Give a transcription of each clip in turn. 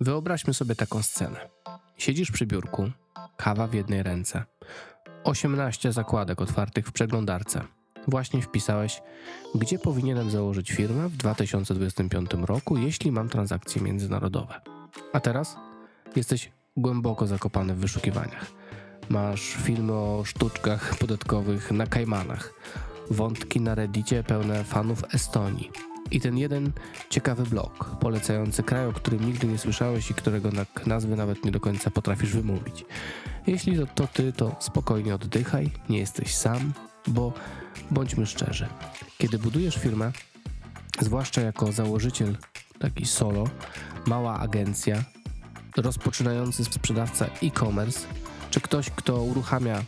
Wyobraźmy sobie taką scenę. Siedzisz przy biurku, kawa w jednej ręce, 18 zakładek otwartych w przeglądarce. Właśnie wpisałeś, gdzie powinienem założyć firmę w 2025 roku, jeśli mam transakcje międzynarodowe. A teraz jesteś głęboko zakopany w wyszukiwaniach. Masz filmy o sztuczkach podatkowych na Kajmanach, wątki na Reddicie pełne fanów Estonii i ten jeden ciekawy blog polecający kraj, o którym nigdy nie słyszałeś i którego nazwy nawet nie do końca potrafisz wymówić. Jeśli to, to ty, to spokojnie oddychaj, nie jesteś sam, bo bądźmy szczerzy, kiedy budujesz firmę, zwłaszcza jako założyciel taki solo, mała agencja, rozpoczynający sprzedawca e-commerce, czy ktoś, kto uruchamia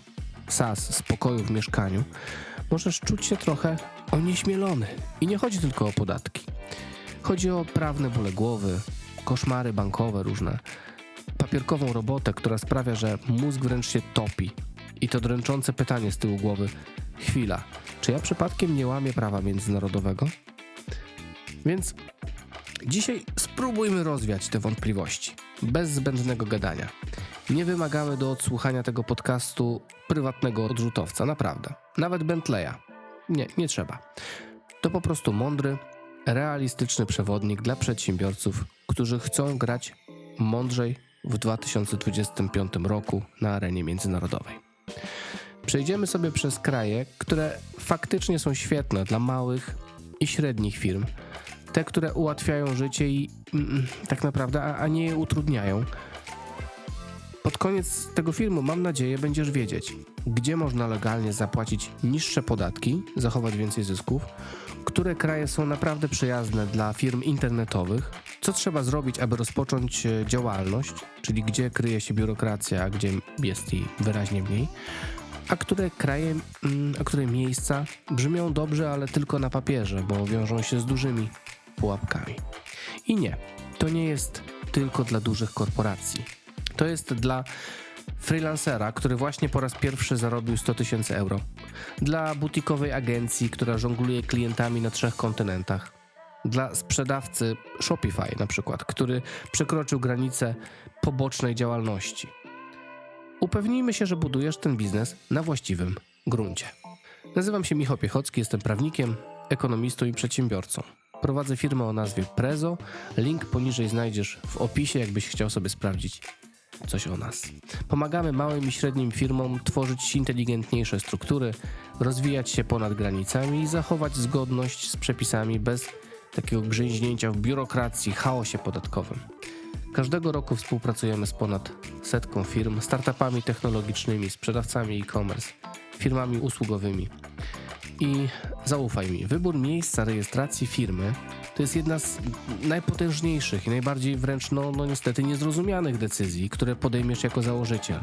SaaS z pokoju w mieszkaniu, możesz czuć się trochę onieśmielony. I nie chodzi tylko o podatki. Chodzi o prawne bóle głowy, koszmary bankowe różne, papierkową robotę, która sprawia, że mózg wręcz się topi. I to dręczące pytanie z tyłu głowy: chwila, czy ja przypadkiem nie łamię prawa międzynarodowego? Więc dzisiaj spróbujmy rozwiać te wątpliwości, bez zbędnego gadania. Nie wymagamy do odsłuchania tego podcastu prywatnego odrzutowca, naprawdę. Nawet Bentleya. Nie, nie trzeba. To po prostu mądry, realistyczny przewodnik dla przedsiębiorców, którzy chcą grać mądrzej w 2025 roku na arenie międzynarodowej. Przejdziemy sobie przez kraje, które faktycznie są świetne dla małych i średnich firm, te, które ułatwiają życie i mm, tak naprawdę, a, a nie je utrudniają. Koniec tego filmu, mam nadzieję, będziesz wiedzieć, gdzie można legalnie zapłacić niższe podatki, zachować więcej zysków, które kraje są naprawdę przyjazne dla firm internetowych, co trzeba zrobić, aby rozpocząć e, działalność, czyli gdzie kryje się biurokracja, a gdzie jest jej wyraźnie mniej, a które kraje, mm, a które miejsca brzmią dobrze, ale tylko na papierze, bo wiążą się z dużymi pułapkami. I nie, to nie jest tylko dla dużych korporacji. To jest dla freelancera, który właśnie po raz pierwszy zarobił 100 tysięcy euro. Dla butikowej agencji, która żongluje klientami na trzech kontynentach. Dla sprzedawcy Shopify na przykład, który przekroczył granicę pobocznej działalności. Upewnijmy się, że budujesz ten biznes na właściwym gruncie. Nazywam się Michał Piechocki, jestem prawnikiem, ekonomistą i przedsiębiorcą. Prowadzę firmę o nazwie Prezo. Link poniżej znajdziesz w opisie, jakbyś chciał sobie sprawdzić coś o nas. Pomagamy małym i średnim firmom tworzyć inteligentniejsze struktury, rozwijać się ponad granicami i zachować zgodność z przepisami bez takiego grzęźnięcia w biurokracji, chaosie podatkowym. Każdego roku współpracujemy z ponad setką firm, startupami technologicznymi, sprzedawcami e-commerce, firmami usługowymi. I zaufaj mi, wybór miejsca rejestracji firmy to jest jedna z najpotężniejszych i najbardziej wręcz, no, no niestety, niezrozumianych decyzji, które podejmiesz jako założyciel.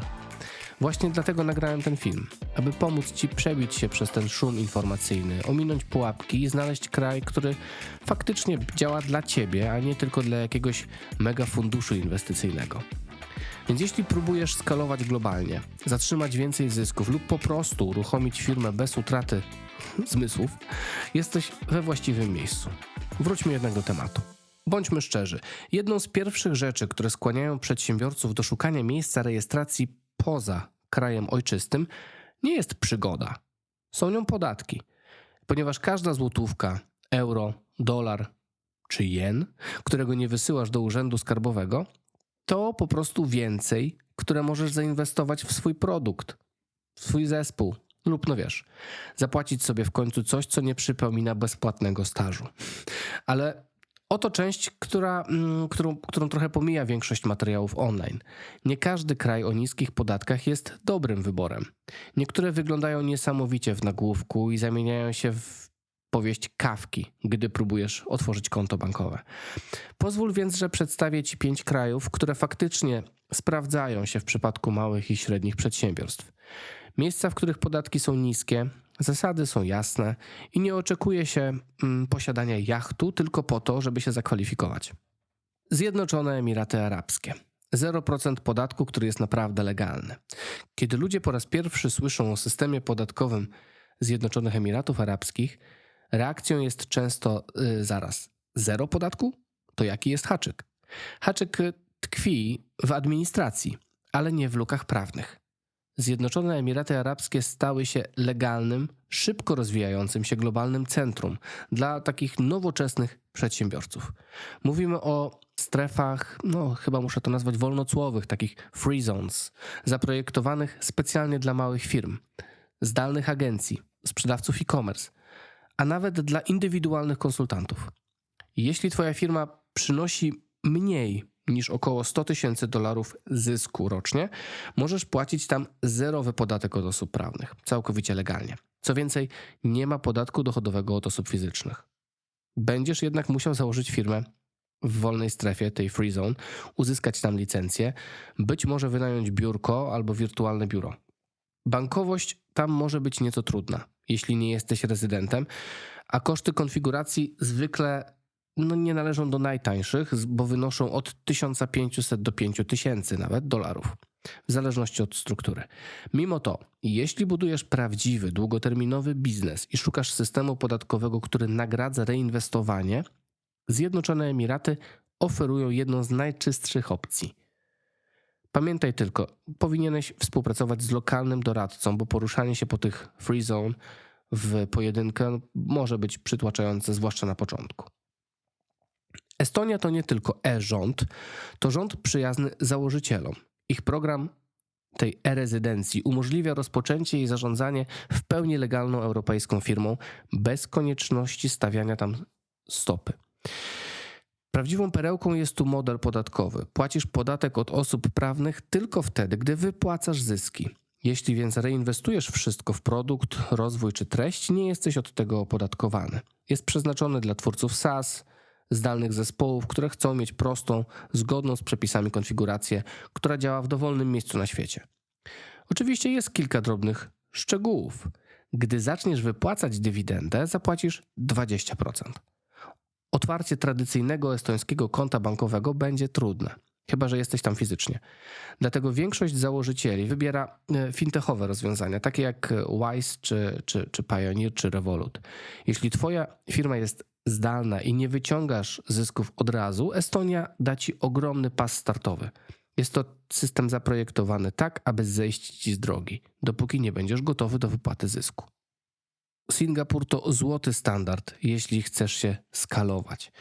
Właśnie dlatego nagrałem ten film, aby pomóc Ci przebić się przez ten szum informacyjny, ominąć pułapki i znaleźć kraj, który faktycznie działa dla Ciebie, a nie tylko dla jakiegoś mega funduszu inwestycyjnego. Więc jeśli próbujesz skalować globalnie, zatrzymać więcej zysków lub po prostu uruchomić firmę bez utraty zmysłów, jesteś we właściwym miejscu. Wróćmy jednak do tematu. Bądźmy szczerzy, jedną z pierwszych rzeczy, które skłaniają przedsiębiorców do szukania miejsca rejestracji poza krajem ojczystym, nie jest przygoda. Są nią podatki, ponieważ każda złotówka, euro, dolar czy jen, którego nie wysyłasz do urzędu skarbowego, to po prostu więcej, które możesz zainwestować w swój produkt, w swój zespół, lub no wiesz, zapłacić sobie w końcu coś, co nie przypomina bezpłatnego stażu. Ale oto część, która, mm, którą, którą trochę pomija większość materiałów online. Nie każdy kraj o niskich podatkach jest dobrym wyborem. Niektóre wyglądają niesamowicie w nagłówku i zamieniają się w powieść kawki, gdy próbujesz otworzyć konto bankowe. Pozwól więc, że przedstawię Ci pięć krajów, które faktycznie sprawdzają się w przypadku małych i średnich przedsiębiorstw. Miejsca, w których podatki są niskie, zasady są jasne i nie oczekuje się mm, posiadania jachtu tylko po to, żeby się zakwalifikować. Zjednoczone Emiraty Arabskie. 0% podatku, który jest naprawdę legalny. Kiedy ludzie po raz pierwszy słyszą o systemie podatkowym Zjednoczonych Emiratów Arabskich, reakcją jest często y, zaraz: zero podatku? To jaki jest haczyk? Haczyk y, tkwi w administracji, ale nie w lukach prawnych. Zjednoczone Emiraty Arabskie stały się legalnym, szybko rozwijającym się globalnym centrum dla takich nowoczesnych przedsiębiorców. Mówimy o strefach, no chyba muszę to nazwać wolnocłowych, takich free zones, zaprojektowanych specjalnie dla małych firm, zdalnych agencji, sprzedawców e-commerce, a nawet dla indywidualnych konsultantów. Jeśli Twoja firma przynosi mniej niż około 100 tysięcy dolarów zysku rocznie, możesz płacić tam zerowy podatek od osób prawnych, całkowicie legalnie. Co więcej, nie ma podatku dochodowego od osób fizycznych. Będziesz jednak musiał założyć firmę w wolnej strefie, tej free zone, uzyskać tam licencję, być może wynająć biurko albo wirtualne biuro. Bankowość tam może być nieco trudna, jeśli nie jesteś rezydentem, a koszty konfiguracji zwykle no, nie należą do najtańszych, bo wynoszą od 1500 do 5000 nawet dolarów, w zależności od struktury. Mimo to, jeśli budujesz prawdziwy, długoterminowy biznes i szukasz systemu podatkowego, który nagradza reinwestowanie, Zjednoczone Emiraty oferują jedną z najczystszych opcji. Pamiętaj tylko, powinieneś współpracować z lokalnym doradcą, bo poruszanie się po tych free zone w pojedynkę może być przytłaczające, zwłaszcza na początku. Estonia to nie tylko e-rząd, to rząd przyjazny założycielom. Ich program tej e-rezydencji umożliwia rozpoczęcie i zarządzanie w pełni legalną europejską firmą bez konieczności stawiania tam stopy. Prawdziwą perełką jest tu model podatkowy. Płacisz podatek od osób prawnych tylko wtedy, gdy wypłacasz zyski. Jeśli więc reinwestujesz wszystko w produkt, rozwój czy treść, nie jesteś od tego opodatkowany. Jest przeznaczony dla twórców SaaS, zdalnych zespołów, które chcą mieć prostą, zgodną z przepisami konfigurację, która działa w dowolnym miejscu na świecie. Oczywiście jest kilka drobnych szczegółów. Gdy zaczniesz wypłacać dywidendę, zapłacisz 20%. Otwarcie tradycyjnego estońskiego konta bankowego będzie trudne, chyba że jesteś tam fizycznie. Dlatego większość założycieli wybiera e, fintechowe rozwiązania, takie jak Wise, czy, czy, czy Pioneer, czy Revolut. Jeśli Twoja firma jest zdalna i nie wyciągasz zysków od razu, Estonia da Ci ogromny pas startowy. Jest to system zaprojektowany tak, aby zejść Ci z drogi, dopóki nie będziesz gotowy do wypłaty zysku. Singapur to złoty standard, jeśli chcesz się skalować.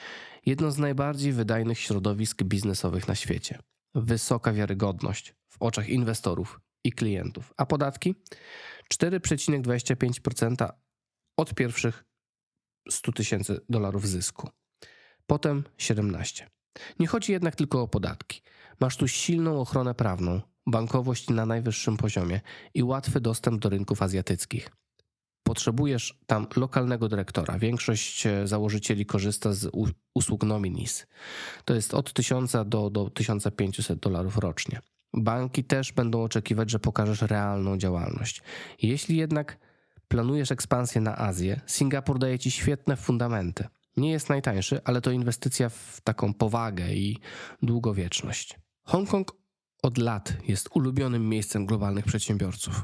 Jedno z najbardziej wydajnych środowisk biznesowych na świecie. Wysoka wiarygodność w oczach inwestorów i klientów. A podatki? 4,25% od pierwszych 100 tysięcy dolarów zysku. Potem 17. Nie chodzi jednak tylko o podatki. Masz tu silną ochronę prawną, bankowość na najwyższym poziomie i łatwy dostęp do rynków azjatyckich potrzebujesz tam lokalnego dyrektora. Większość e, założycieli korzysta z usług nominis. To jest od 1000 do, do 1500 dolarów rocznie. Banki też będą oczekiwać, że pokażesz realną działalność. Jeśli jednak planujesz ekspansję na Azję, Singapur daje ci świetne fundamenty. Nie jest najtańszy, ale to inwestycja w taką powagę i długowieczność. Hongkong od lat jest ulubionym miejscem globalnych przedsiębiorców.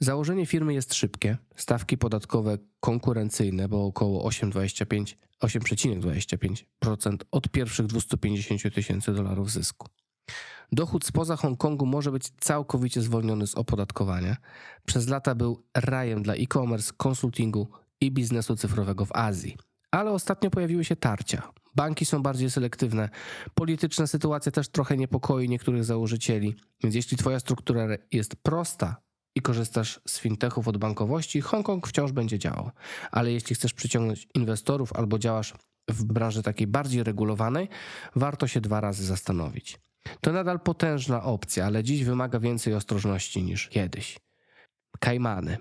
Założenie firmy jest szybkie, stawki podatkowe konkurencyjne, bo około 8,25 8,25% od pierwszych 250 tysięcy dolarów zysku. Dochód spoza Hongkongu może być całkowicie zwolniony z opodatkowania. Przez lata był rajem dla e-commerce, konsultingu i biznesu cyfrowego w Azji. Ale ostatnio pojawiły się tarcia. Banki są bardziej selektywne. Polityczna sytuacja też trochę niepokoi niektórych założycieli. Więc jeśli twoja struktura jest prosta i korzystasz z fintechów od bankowości, Hongkong wciąż będzie działał. Ale jeśli chcesz przyciągnąć inwestorów albo działasz w branży takiej bardziej regulowanej, warto się dwa razy zastanowić. To nadal potężna opcja, ale dziś wymaga więcej ostrożności niż kiedyś. Kajmany.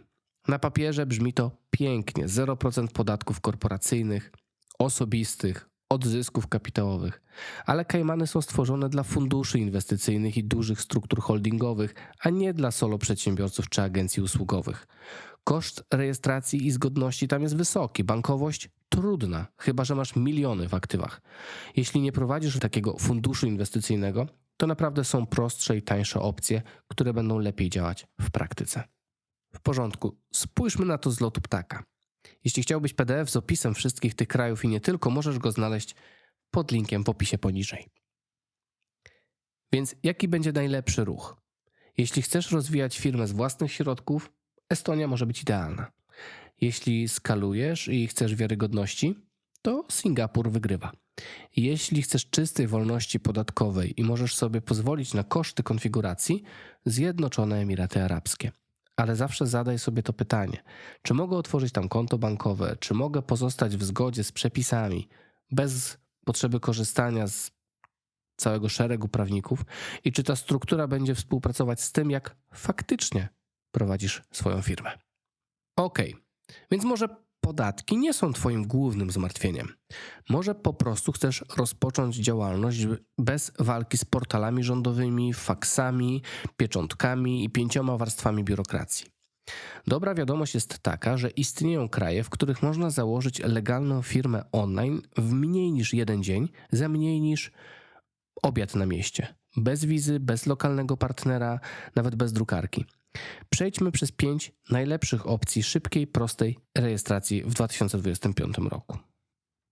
Na papierze brzmi to pięknie: 0% podatków korporacyjnych, osobistych, od zysków kapitałowych. Ale Kajmany są stworzone dla funduszy inwestycyjnych i dużych struktur holdingowych, a nie dla solo przedsiębiorców czy agencji usługowych. Koszt rejestracji i zgodności tam jest wysoki, bankowość trudna, chyba że masz miliony w aktywach. Jeśli nie prowadzisz takiego funduszu inwestycyjnego, to naprawdę są prostsze i tańsze opcje, które będą lepiej działać w praktyce. W porządku, spójrzmy na to z lotu ptaka. Jeśli chciałbyś PDF z opisem wszystkich tych krajów i nie tylko, możesz go znaleźć pod linkiem w opisie poniżej. Więc jaki będzie najlepszy ruch? Jeśli chcesz rozwijać firmę z własnych środków, Estonia może być idealna. Jeśli skalujesz i chcesz wiarygodności, to Singapur wygrywa. Jeśli chcesz czystej wolności podatkowej i możesz sobie pozwolić na koszty konfiguracji, Zjednoczone Emiraty Arabskie. Ale zawsze zadaj sobie to pytanie: czy mogę otworzyć tam konto bankowe, czy mogę pozostać w zgodzie z przepisami, bez potrzeby korzystania z całego szeregu prawników, i czy ta struktura będzie współpracować z tym, jak faktycznie prowadzisz swoją firmę. Okej, więc może podatki nie są Twoim głównym zmartwieniem. Może po prostu chcesz rozpocząć działalność bez walki z portalami rządowymi, faksami, pieczątkami i pięcioma warstwami biurokracji. Dobra wiadomość jest taka, że istnieją kraje, w których można założyć legalną firmę online w mniej niż jeden dzień, za mniej niż obiad na mieście. Bez wizy, bez lokalnego partnera, nawet bez drukarki. Przejdźmy przez pięć najlepszych opcji szybkiej, prostej rejestracji w 2025 roku.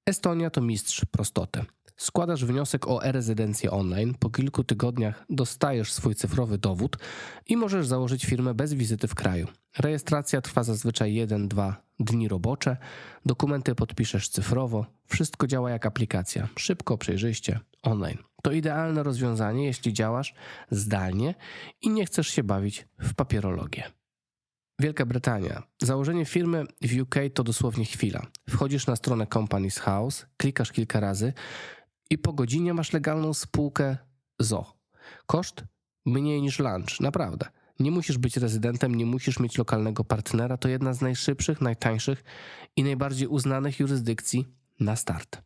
Estonia to mistrz prostoty. Składasz wniosek o e-rezydencję online, po kilku tygodniach dostajesz swój cyfrowy dowód i możesz założyć firmę bez wizyty w kraju. Rejestracja trwa zazwyczaj 1-2 dni robocze, dokumenty podpiszesz cyfrowo, wszystko działa jak aplikacja, szybko, przejrzyście, online. To idealne rozwiązanie, jeśli działasz zdalnie i nie chcesz się bawić w papierologię. Wielka Brytania. Założenie firmy w UK to dosłownie chwila. Wchodzisz na stronę Companies House, klikasz kilka razy i po godzinie masz legalną spółkę ZO. Koszt mniej niż lunch, naprawdę. Nie musisz być rezydentem, nie musisz mieć lokalnego partnera. To jedna z najszybszych, najtańszych i najbardziej uznanych jurysdykcji na start.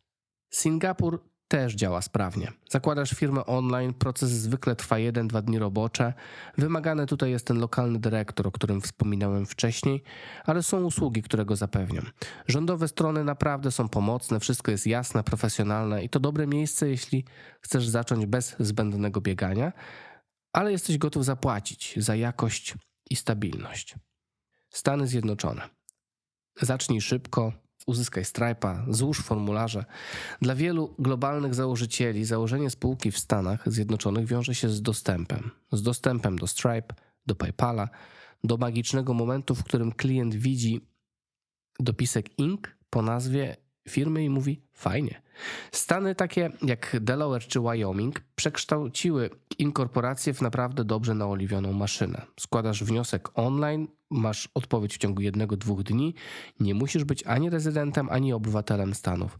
Singapur też działa sprawnie. Zakładasz firmę online, proces zwykle trwa 1-2 dni robocze. Wymagany tutaj jest ten lokalny dyrektor, o którym wspominałem wcześniej, ale są usługi, które go zapewnią. Rządowe strony naprawdę są pomocne, wszystko jest jasne, profesjonalne i to dobre miejsce, jeśli chcesz zacząć bez zbędnego biegania, ale jesteś gotów zapłacić za jakość i stabilność. Stany Zjednoczone. Zacznij szybko, uzyskaj Stripe'a, złóż formularze. Dla wielu globalnych założycieli założenie spółki w Stanach Zjednoczonych wiąże się z dostępem. Z dostępem do Stripe, do PayPala, do magicznego momentu, w którym klient widzi dopisek Inc. po nazwie firmy i mówi fajnie. Stany takie jak Delaware czy Wyoming przekształciły inkorporację w naprawdę dobrze naoliwioną maszynę. Składasz wniosek online, masz odpowiedź w ciągu jednego, dwóch dni. Nie musisz być ani rezydentem, ani obywatelem Stanów.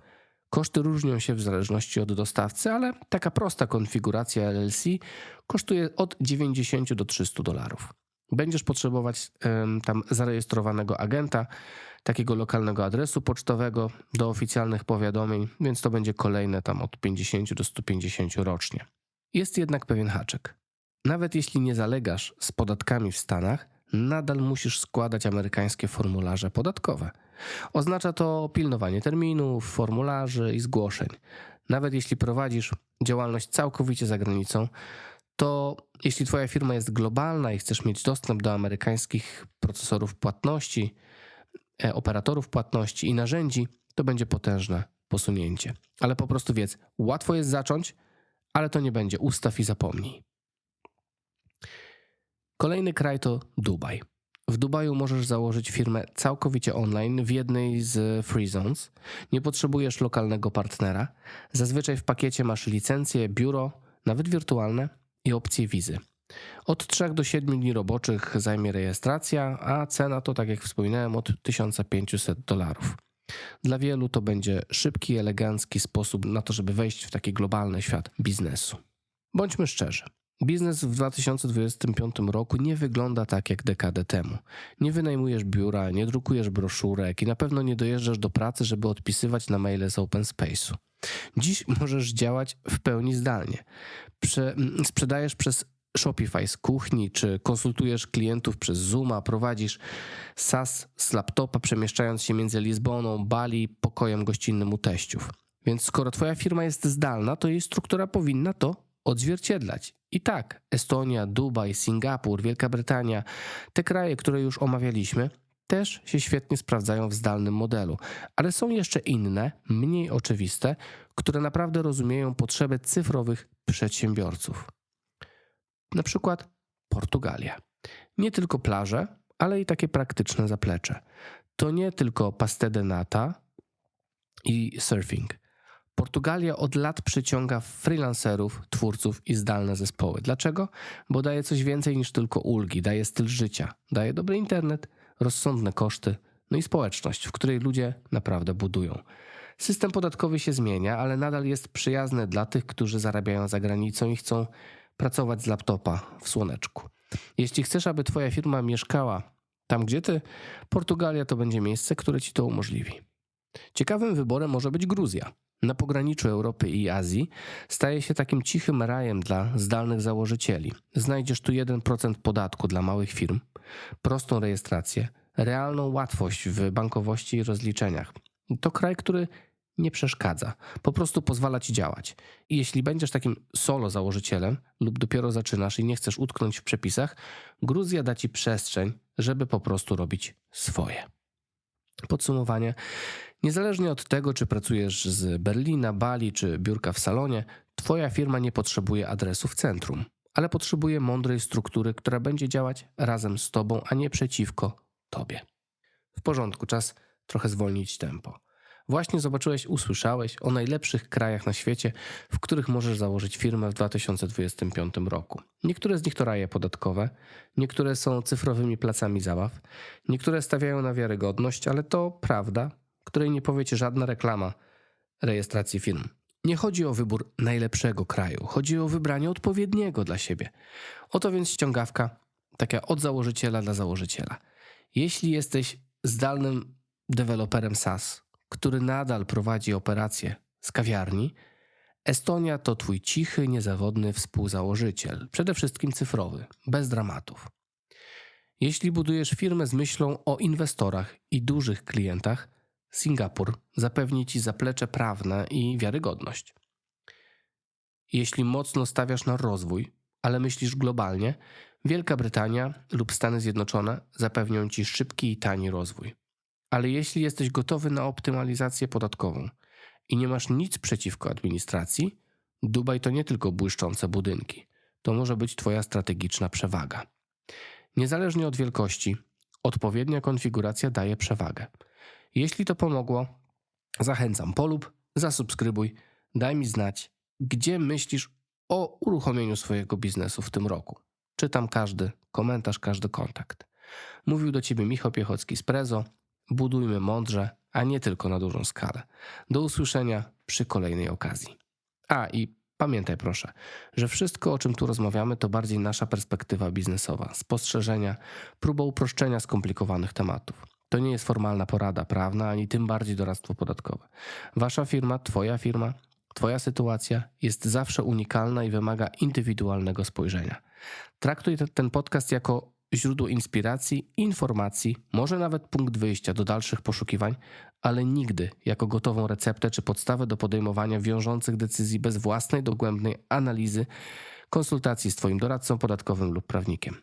Koszty różnią się w zależności od dostawcy, ale taka prosta konfiguracja LLC kosztuje od 90 do 300 dolarów. Będziesz potrzebować ym, tam zarejestrowanego agenta, takiego lokalnego adresu pocztowego do oficjalnych powiadomień, więc to będzie kolejne tam od 50 do 150 rocznie. Jest jednak pewien haczyk. Nawet jeśli nie zalegasz z podatkami w Stanach, nadal musisz składać amerykańskie formularze podatkowe. Oznacza to pilnowanie terminów, formularzy i zgłoszeń. Nawet jeśli prowadzisz działalność całkowicie za granicą, to jeśli Twoja firma jest globalna i chcesz mieć dostęp do amerykańskich procesorów płatności, e, operatorów płatności i narzędzi, to będzie potężne posunięcie. Ale po prostu wiedz, łatwo jest zacząć, ale to nie będzie ustaw i zapomnij. Kolejny kraj to Dubaj. W Dubaju możesz założyć firmę całkowicie online w jednej z Free Zones. Nie potrzebujesz lokalnego partnera. Zazwyczaj w pakiecie masz licencję, biuro, nawet wirtualne i opcję wizy. Od 3 do 7 dni roboczych zajmie rejestracja, a cena to, tak jak wspominałem, od 1500 dolarów. Dla wielu to będzie szybki, elegancki sposób na to, żeby wejść w taki globalny świat biznesu. Bądźmy szczerzy. Biznes w 2025 roku nie wygląda tak jak dekadę temu. Nie wynajmujesz biura, nie drukujesz broszurek i na pewno nie dojeżdżasz do pracy, żeby odpisywać na maile z open space'u. Dziś możesz działać w pełni zdalnie. Prze sprzedajesz przez Shopify z kuchni, czy konsultujesz klientów przez Zooma, prowadzisz SaaS z laptopa, przemieszczając się między Lizboną, Bali, pokojem gościnnym u teściów. Więc skoro twoja firma jest zdalna, to jej struktura powinna to odzwierciedlać. I tak, Estonia, Dubaj, Singapur, Wielka Brytania, te kraje, które już omawialiśmy, też się świetnie sprawdzają w zdalnym modelu, ale są jeszcze inne, mniej oczywiste, które naprawdę rozumieją potrzeby cyfrowych przedsiębiorców. Na przykład Portugalia. Nie tylko plaże, ale i takie praktyczne zaplecze. To nie tylko pastede nata i surfing. Portugalia od lat przyciąga freelancerów, twórców i zdalne zespoły. Dlaczego? Bo daje coś więcej niż tylko ulgi, daje styl życia, daje dobry internet, rozsądne koszty, no i społeczność, w której ludzie naprawdę budują. System podatkowy się zmienia, ale nadal jest przyjazny dla tych, którzy zarabiają za granicą i chcą pracować z laptopa w słoneczku. Jeśli chcesz, aby Twoja firma mieszkała tam, gdzie Ty, Portugalia to będzie miejsce, które Ci to umożliwi. Ciekawym wyborem może być Gruzja. Na pograniczu Europy i Azji staje się takim cichym rajem dla zdalnych założycieli. Znajdziesz tu 1% podatku dla małych firm, prostą rejestrację, realną łatwość w bankowości i rozliczeniach. To kraj, który nie przeszkadza, po prostu pozwala ci działać. I jeśli będziesz takim solo założycielem lub dopiero zaczynasz i nie chcesz utknąć w przepisach, Gruzja da ci przestrzeń, żeby po prostu robić swoje. Podsumowanie. Niezależnie od tego, czy pracujesz z Berlina, Bali czy biurka w salonie, Twoja firma nie potrzebuje adresu w centrum, ale potrzebuje mądrej struktury, która będzie działać razem z Tobą, a nie przeciwko Tobie. W porządku, czas trochę zwolnić tempo. Właśnie zobaczyłeś, usłyszałeś o najlepszych krajach na świecie, w których możesz założyć firmę w 2025 roku. Niektóre z nich to raje podatkowe, niektóre są cyfrowymi placami zabaw, niektóre stawiają na wiarygodność, ale to prawda, której nie powie ci żadna reklama rejestracji firm. Nie chodzi o wybór najlepszego kraju, chodzi o wybranie odpowiedniego dla siebie. Oto więc ściągawka, taka od założyciela dla założyciela. Jeśli jesteś zdalnym deweloperem SaaS, który nadal prowadzi operacje z kawiarni, Estonia to twój cichy, niezawodny współzałożyciel, przede wszystkim cyfrowy, bez dramatów. Jeśli budujesz firmę z myślą o inwestorach i dużych klientach, Singapur zapewni ci zaplecze prawne i wiarygodność. Jeśli mocno stawiasz na rozwój, ale myślisz globalnie, Wielka Brytania lub Stany Zjednoczone zapewnią ci szybki i tani rozwój. Ale jeśli jesteś gotowy na optymalizację podatkową i nie masz nic przeciwko administracji, Dubaj to nie tylko błyszczące budynki. To może być Twoja strategiczna przewaga. Niezależnie od wielkości, odpowiednia konfiguracja daje przewagę. Jeśli to pomogło, zachęcam polub, zasubskrybuj, daj mi znać, gdzie myślisz o uruchomieniu swojego biznesu w tym roku. Czytam każdy komentarz, każdy kontakt. Mówił do Ciebie Michał Piechocki z Prezo. Budujmy mądrze, a nie tylko na dużą skalę. Do usłyszenia przy kolejnej okazji. A i pamiętaj proszę, że wszystko o czym tu rozmawiamy to bardziej nasza perspektywa biznesowa, spostrzeżenia, próba uproszczenia skomplikowanych tematów. To nie jest formalna porada prawna, ani tym bardziej doradztwo podatkowe. Wasza firma, Twoja firma, Twoja sytuacja jest zawsze unikalna i wymaga indywidualnego spojrzenia. Traktuj te- ten podcast jako źródło inspiracji, informacji, może nawet punkt wyjścia do dalszych poszukiwań, ale nigdy jako gotową receptę czy podstawę do podejmowania wiążących decyzji bez własnej dogłębnej analizy, konsultacji z Twoim doradcą podatkowym lub prawnikiem.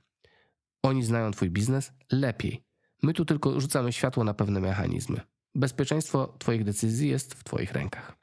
Oni znają Twój biznes lepiej. My tu tylko rzucamy światło na pewne mechanizmy. Bezpieczeństwo Twoich decyzji jest w Twoich rękach.